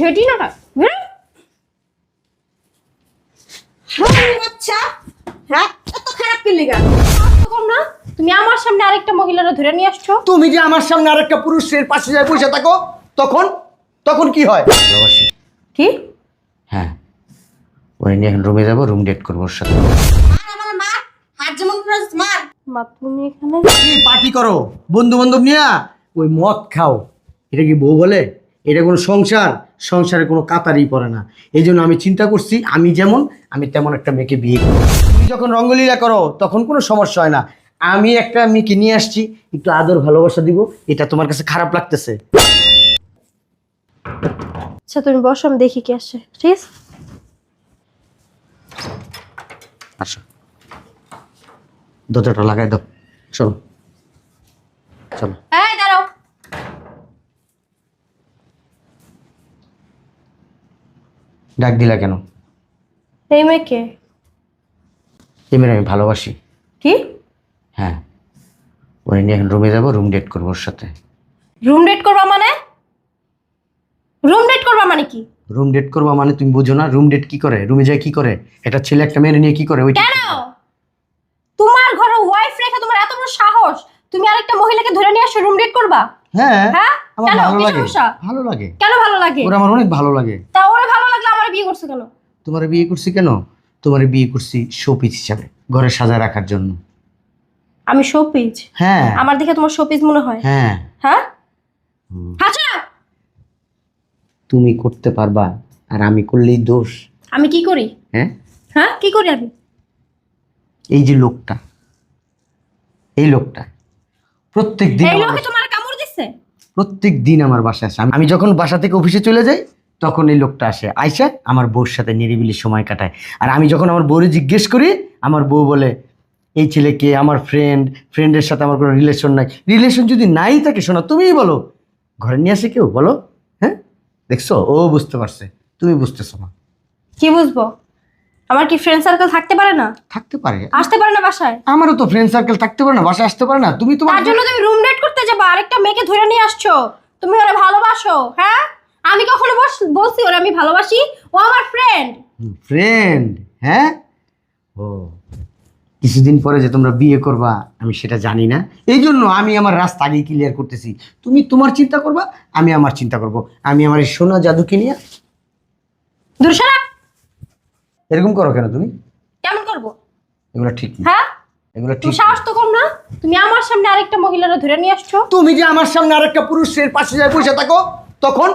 ঘেটি না না হ্যাঁ এত খারাপ কি লিগা কম না তুমি আমার সামনে আরেকটা মহিলারা ধরে নিয়ে আসছো। তুমি যে আমার সামনে আরেকটা পুরুষের পাশে যায় বসে থাকো তখন তখন কি হয়? কি? হ্যাঁ ওই নিয়ে এখন রুমে যাব রুম ডেট করব ওর সাথে। মা তুমি এখানে? পার্টি করো বন্ধু বান্ধব নিয়ে ওই মদ খাও। এটা কি বউ বলে? এটা কোনো সংসার সংসারে কোনো কাতারই পড়ে না। এই জন্য আমি চিন্তা করছি আমি যেমন আমি তেমন একটা মেয়েকে বিয়ে করি তুমি যখন রঙ্গলীলা করো তখন কোনো সমস্যা হয় না। আমি একটা মেয়েকে নিয়ে আসছি একটু আদর ভালোবাসা দিব এটা তোমার কাছে খারাপ লাগতেছে। আচ্ছা তুমি বসো আমি দেখি কি আসছে ঠিক আছে? আসো। দরজাটা লাগাই দাও। চলো। চলো এই দাঁড়াও ডাক দিলা কেন? এই মেয়েকে? এই মেয়ে আমি ভালোবাসি। কি? হ্যাঁ। ওই নিয়ে এখন রুমে যাব রুম ডেট করব ওর সাথে। রুম ডেট করবা মানে? রুম ডেট করবা মানে কি? রুম ডেট করবা মানে তুমি বুঝো না রুম ডেট কি করে? রুমে যায় কি করে? এটা ছেলে একটা মেয়ে নিয়ে কি করে? ওইটা কেন? তোমার ঘরে ওয়াইফ রেখে তোমার এত বড় সাহস? তুমি আরেকটা মহিলাকে ধরে নিয়ে আসো রুম ডেট করবা? হ্যাঁ? হ্যাঁ? আমার ভালো লাগে। ভালো লাগে। কেন ভালো লাগে? ওরা আমার অনেক ভালো লাগে। তা ওরে ভালো লাগলে আমার বিয়ে করছ কেন? তোমার বিয়ে করছি কেন? তোমার বিয়ে করছি শোপিস হিসাবে ঘরে সাজায় রাখার জন্য। আমি শোপিজ হ্যাঁ। আমার দেখে তোমার শোপিজ মনে হয়। হ্যাঁ। হ্যাঁ? আচ্ছা তুমি করতে পারবা আর আমি করলেই দোষ। আমি কি করি? হ্যাঁ? হ্যাঁ? কি করি আমি? এই যে লোকটা এই লোকটা প্রত্যেক দিন এই লোকে তোমার কামড় দিচ্ছে প্রত্যেক দিন আমার বাসায় আসে। আমি- যখন বাসা থেকে অফিসে চলে যাই, তখন এই লোকটা আসে। আইসা আমার বউর সাথে নিরিবিলি সময় কাটায়। আর আমি যখন আমার বউরে জিজ্ঞেস করি, আমার বউ বলে, এই ছেলেকে আমার ফ্রেন্ড ফ্রেন্ডের সাথে আমার কোনো রিলেশন নাই। রিলেশন যদি নাই থাকে, শোনা, তুমিই বলো। ঘরে নিয়ে আসে কেউ? বলো। হ্যাঁ দেখছ? ও বুঝতে পারছে। তুমি বুঝতেছো না। কি বুঝব? আমার কি ফ্রেন্ড সার্কেল থাকতে পারে না? থাকতে পারে। আসতে পারে না বাসায়? আমারও তো ফ্রেন্ড সার্কেল থাকতে পারে না বাসায় আসতে পারে না। তুমি তোমার তার জন্য তুমি রুম ডেট করতে যাবা আরেকটা মেয়েকে ধরে নিয়ে আসছো। তুমি ওরা ভালোবাসো হ্যাঁ? আমি কখনো বলছি ওরা আমি ভালোবাসি ও আমার ফ্রেন্ড ফ্রেন্ড হ্যাঁ? ও কিছুদিন পরে যে তোমরা বিয়ে করবা আমি সেটা জানি না। এই জন্য আমি আমার রাস্তা আগেই ক্লিয়ার করতেছি। তুমি তোমার চিন্তা করবা আমি আমার চিন্তা করব। আমি আমার এই সোনা জাদুকে নিয়ে দূর সরা। এরকম করো কেন তুমি? কেমন করব? এগুলো ঠিক না। হ্যাঁ? এগুলো ঠিক তুমি সাহস তো কম না? তুমি আমার সামনে আরেকটা মহিলারা ধরে নিয়ে আসছো। তুমি যে আমার সামনে আরেকটা পুরুষের পাশে যায় বসে থাকো তখন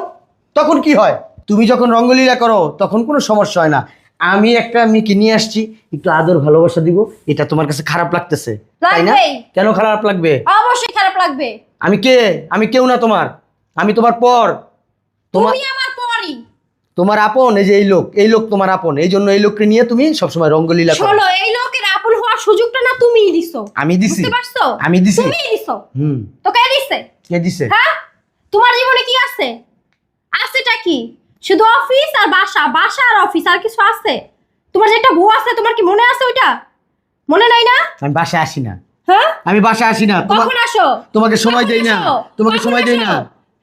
তখন কি হয়? তুমি যখন রঙ্গলীলা করো তখন কোনো সমস্যা হয় না। আমি একটা মেয়েকে নিয়ে আসছি একটু আদর ভালোবাসা দিব এটা তোমার কাছে খারাপ লাগতেছে তাই না? কেন খারাপ লাগবে? অবশ্যই খারাপ লাগবে। আমি কে? আমি কেউ না তোমার। আমি তোমার পর। তোমার আমার তোমার আপন এই যে এই লোক এই লোক তোমার আপন এই জন্য এই লোককে নিয়ে তুমি সবসময় রঙ্গলীলা করো। শোনো এই লোকের আপন হওয়ার সুযোগটা না তুমিই দিছো। আমি দিছি। বুঝতে পারছ? আমি দিছি। তুমিই দিছো। হুম। তো কে দিছে? কে দিছে? হ্যাঁ? তোমার জীবনে কি আছে? আছেটা কি? শুধু অফিস আর বাসা? বাসা আর অফিস আর কিছু আছে? তোমার যে একটা বউ আছে তোমার কি মনে আছে ওইটা? মনে নাই না? আমি বাসায় আসি না। হ্যাঁ? আমি বাসায় আসি না। কখন আসো? তোমাকে সময় দেই না। তোমাকে সময় দেই না।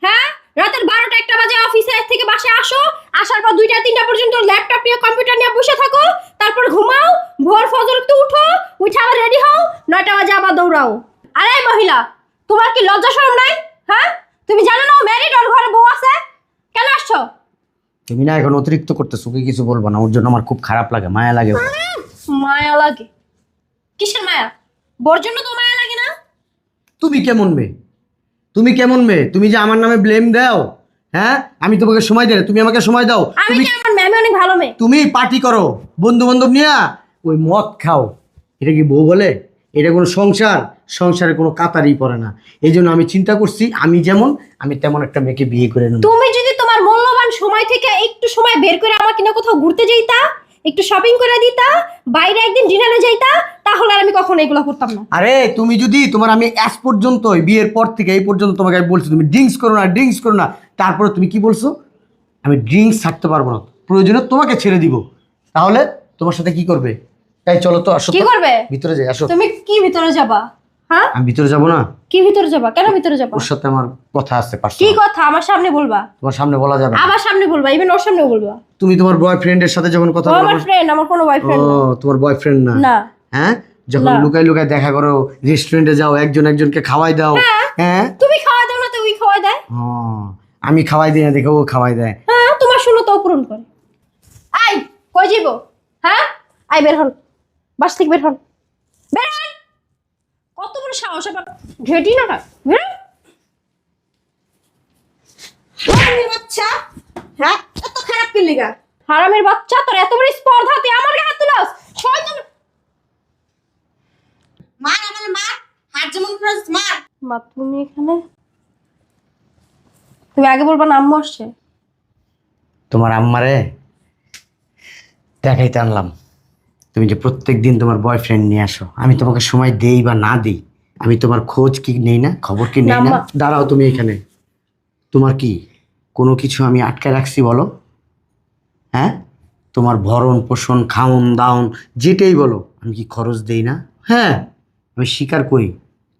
হ্যাঁ? রাতের একটা বাজে অফিসে থেকে বাসে আসো আসার পর দুইটা তিনটা পর্যন্ত ল্যাপটপ নিয়ে কম্পিউটার নিয়ে বসে থাকো তারপর ঘুমাও ভোর ফজর তো উঠো উঠে আবার রেডি হও নয়টা বাজে আবার দৌড়াও। আরে মহিলা তোমার কি লজ্জা শরম নাই? হ্যাঁ? তুমি জানো না ম্যারিড ওর ঘরে বউ আছে? কেন আসছো? তুমি না এখন অতিরিক্ত করতেছো কি কিছু বলব না ওর জন্য আমার খুব খারাপ লাগে মায়া লাগে মায়া লাগে? কিসের মায়া? বোর জন্য তো মায়া লাগে না। তুমি কেমন মেয়ে? তুমি কেমন মেয়ে? তুমি যে আমার নামে ব্লেম দাও? হ্যাঁ? আমি তোমাকে সময় দেয় তুমি আমাকে সময় দাও। আমি তুমি কি আমার ম্যামে অনেক ভালো মেয়ে? তুমি পার্টি করো বন্ধু বান্ধব নিয়ে ওই মদ খাও। এটা কি বউ বলে? এটা কোনো সংসার? সংসারে কোনো কাতারই পড়ে না। এই জন্য আমি চিন্তা করছি আমি যেমন আমি তেমন একটা মেয়েকে বিয়ে করে নেব। তুমি যদি তোমার মূল্যবান সময় থেকে একটু সময় বের করে আমাকে না কোথাও ঘুরতে যাইতা একটু শপিং করে দিতা বাইরে একদিন ডিনারে যাইতা তাহলে আর আমি কখনো এগুলো করতাম না। আরে তুমি যদি তোমার আমি আজ পর্যন্ত বিয়ের পর থেকে এই পর্যন্ত তোমাকে আমি বলছি তুমি ড্রিঙ্কস করো না ড্রিঙ্কস করো না। তারপরে তুমি কি বলছো? আমি ড্রিঙ্কস ছাড়তে পারব না। প্রয়োজনে তোমাকে ছেড়ে দিব। তাহলে তোমার সাথে কি করবে? তাই চলো তো আসো কি করবে? ভিতরে যাই আসো। তুমি কি ভিতরে যাবা? হ্যাঁ? আমি ভিতরে যাব না? কি ভিতরে যাবা? কেন ভিতরে যাবা? ওর সাথে আমার কথা আছে কি কথা? আমার সামনে বলবা। তোমার সামনে বলা যাবে না। আবার সামনে বলবা ইভেন ওর সামনে বলবা। তুমি তোমার বয়ফ্রেন্ডের সাথে যখন কথা বলো আমার ফ্রেন্ড আমার কোনো ও তোমার বয়ফ্রেন্ড না? না। হ্যাঁ? যখন লুকাই লুকাই দেখা করো রেস্টুরেন্টে যাও একজন একজনকে খাওয়াই দাও। হ্যাঁ? তুমি খাওয়াই দাও না তো খাওয়াই দাও আমি খাওয়াই দিই না দেখে ও খাওয়াই দেয়। হ্যাঁ তোমার শুনো তো পূরণ করে। আই কই যাইব? হ্যাঁ? আই বের হন। বাস থেকে বের হন। বের হন! কত বড় সাহস আবার ঘেটি না বের। বাচ্চা! হ্যাঁ? এত খারাপ কি লিগা? হারামের বাচ্চা তোর এত বড় স্পর্ধা তুই আমার গায়ে হাত তুলাস? শয়তান মার আমার মার। হাত যেমন মার। মা তুমি এখানে তুমি আগে বলবা না আম্মু আসছে। তোমার আম্মারে দেখাইতে আনলাম। তুমি যে প্রত্যেক দিন তোমার বয়ফ্রেন্ড নিয়ে আসো আমি তোমাকে সময় দেই বা না দিই আমি তোমার খোঁজ কি নেই না খবর কি নেই না, না দাঁড়াও তুমি এখানে। তোমার কি কোনো কিছু আমি আটকে রাখছি বলো? হ্যাঁ? তোমার ভরণ পোষণ খাওন দাওন যেটাই বলো আমি কি খরচ দেই না? হ্যাঁ আমি স্বীকার করি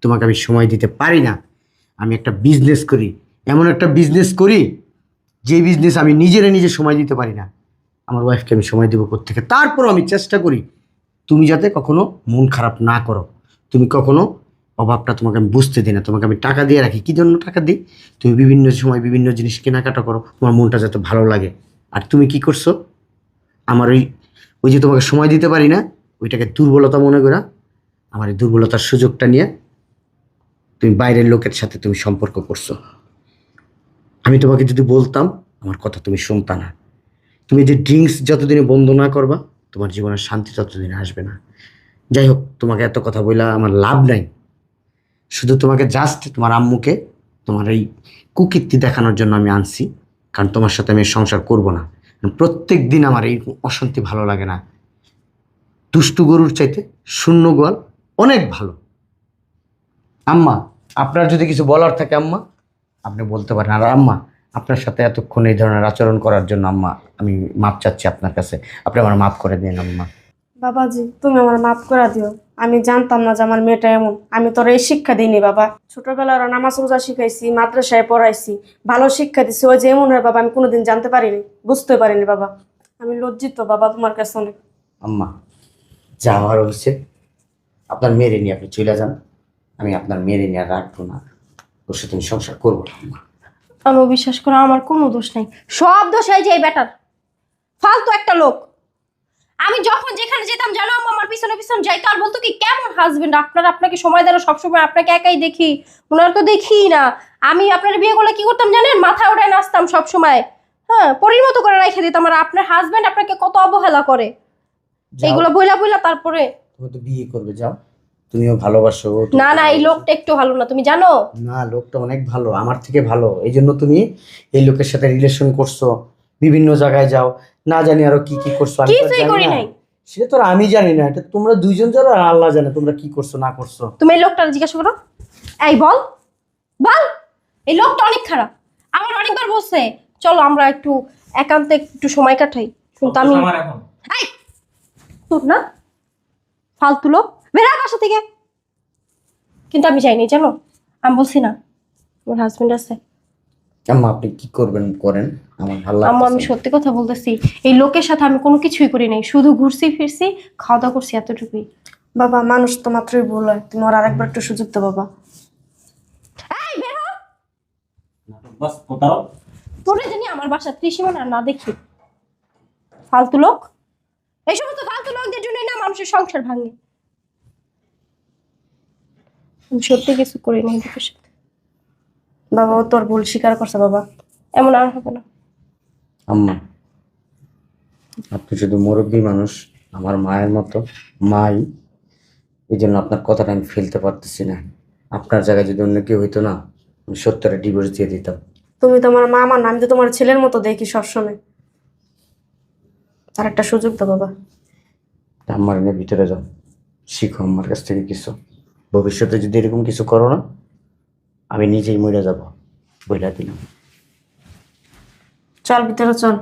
তোমাকে আমি সময় দিতে পারি না। আমি একটা বিজনেস করি এমন একটা বিজনেস করি, যে বিজনেস আমি নিজেরে নিজে সময় দিতে পারি না। আমার ওয়াইফকে আমি সময় দেবো থেকে তারপরও আমি চেষ্টা করি, তুমি যাতে কখনো মন খারাপ না করো। তুমি কখনো অভাবটা তোমাকে আমি বুঝতে দিই না। তোমাকে আমি টাকা দিয়ে রাখি। কী জন্য টাকা দিই? তুমি বিভিন্ন সময় বিভিন্ন জিনিস কেনাকাটা করো, তোমার মনটা যাতে ভালো লাগে। আর তুমি কি করছ? আমার ওই ওই যে তোমাকে সময় দিতে পারি না, ওইটাকে দুর্বলতা মনে করা, আমার এই দুর্বলতার সুযোগটা নিয়ে তুমি বাইরের লোকের সাথে তুমি সম্পর্ক করছ। আমি তোমাকে যদি বলতাম, আমার কথা তুমি শুনতা না। তুমি যে ড্রিঙ্কস যতদিনে বন্ধ না করবা, তোমার জীবনের শান্তি ততদিনে আসবে না। যাই হোক, তোমাকে এত কথা বললা আমার লাভ নাই। শুধু তোমাকে জাস্ট তোমার আম্মুকে, তোমার এই কুকীর্তি দেখানোর জন্য আমি আনছি, কারণ তোমার সাথে আমি সংসার করব না। প্রত্যেক দিন আমার এই অশান্তি ভালো লাগে না। দুষ্টু গরুর চাইতে শূন্য গোয়াল অনেক ভালো। আম্মা, আপনার যদি কিছু বলার থাকে আম্মা আপনি বলতে পারেন আর আম্মা আপনার সাথে এতক্ষণ এই ধরনের আচরণ করার জন্য আম্মা আমি মাপ চাচ্ছি আপনার কাছে। আপনি আমার মাফ করে দিন আম্মা। বাবাজি তুমি আমার মাফ করে দিও। আমি জানতাম না যে আমার মেয়েটা এমন। আমি তোর এই শিক্ষা দিইনি বাবা। ছোটবেলার নামাজ রোজা শিখাইছি মাদ্রাসায় পড়াইছি ভালো শিক্ষা দিছি। ওই যে এমন হয় বাবা আমি কোনোদিন জানতে পারিনি বুঝতে পারিনি বাবা। আমি লজ্জিত বাবা তোমার কাছে অনেক। আম্মা যা হওয়ার হয়েছে আপনার মেয়েরে নিয়ে আপনি চলে যান। আমি আপনার মেয়েরে নিয়ে রাখব না। ওর সাথে আমি সংসার করব না। আমি বিশ্বাস করো আমার কোনো দোষ নাই। সব দোষ এই যে এই বেটার। ফালতু একটা লোক। আমি যখন যেখানে যেতাম জানো আম্মা আমার পিছনে পিছনে যাইতো। আর বলতো কি কেমন হাজবেন্ড আপনার আপনাকে সময় দেন সবসময় আপনাকে একাই দেখি। ওনার তো দেখি না। আমি আপনার বিয়ে করলে কি করতাম জানেন? মাথায় ওঠায় নাচতাম সব সময় হ্যাঁ পরিণত করে রেখে দিতাম। আর আপনার হাজবেন্ড আপনাকে কত অবহেলা করে। এইগুলো বইলা বইলা তারপরে তুমি তো বিয়ে করবে যাও। তুমিও ভালোবাসো না না এই লোকটা একটু ভালো না তুমি জানো? না লোকটা অনেক ভালো আমার থেকে ভালো এই জন্য তুমি এই লোকের সাথে রিলেশন করছ বিভিন্ন জায়গায় যাও না জানি আরও কি কি করছ আমি কিছুই করি নাই। সেটা তো আর আমি জানি না এটা তোমরা দুইজন জানো আর আল্লাহ জানে তোমরা কি করছ না করছ। তুমি এই লোকটা জিজ্ঞাসা করো। এই বল বল এই লোকটা অনেক খারাপ আমার অনেকবার বলছে চলো আমরা একটু একান্তে একটু সময় কাটাই কিন্তু আমি আমার এখন। এই তোর না? ফালতু লোক। বাসা থেকে। কিন্তু আমি যাইনি জানো? আমি বলছি না আমার হাজবেন্ড আছে। আম্মা আপনি কি করবেন করেন? আমার ভালো আম্মু আমি সত্যি কথা বলতেছি এই লোকের সাথে আমি কোনো কিছুই করি নাই শুধু ঘুরছি ফিরছি খাওয়া দাওয়া করছি এতটুকুই। বাবা মানুষ তো মাত্রই ভুল হয় তুমি ওর আরেকবার একটু সুযোগ দাও বাবা। বাস তোরে জানি আমার বাসা ত্রিসীমানা না দেখি। ফালতু লোক। এই সমস্ত ফালতু লোকদের জন্যই না মানুষের সংসার ভাঙে। আমি সত্যি কিছু করি না এদের সাথে। বাবা ও তোর ভুল স্বীকার করছে বাবা। এমন আর হবে না। আম্মা আপনি শুধু মুরব্বী মানুষ আমার মায়ের মতো মাই এই জন্য আপনার কথাটা আমি ফেলতে পারতেছি না। আপনার জায়গায় যদি অন্য কেউ হইতো না আমি সত্তরে ডিভোর্স দিয়ে দিতাম। তুমি তো আমার মা আমার না, আমি তো তোমার ছেলের মতো দেখি সবসময়। আর একটা সুযোগ দাও বাবা। আমার এনে ভিতরে যাও। শিখো আমার কাছ থেকে কিছু। ভবিষ্যতে যদি এরকম কিছু করো না, আমি নিজেই মরে যাব, বইলা দিলাম। চল ভিতরে চল।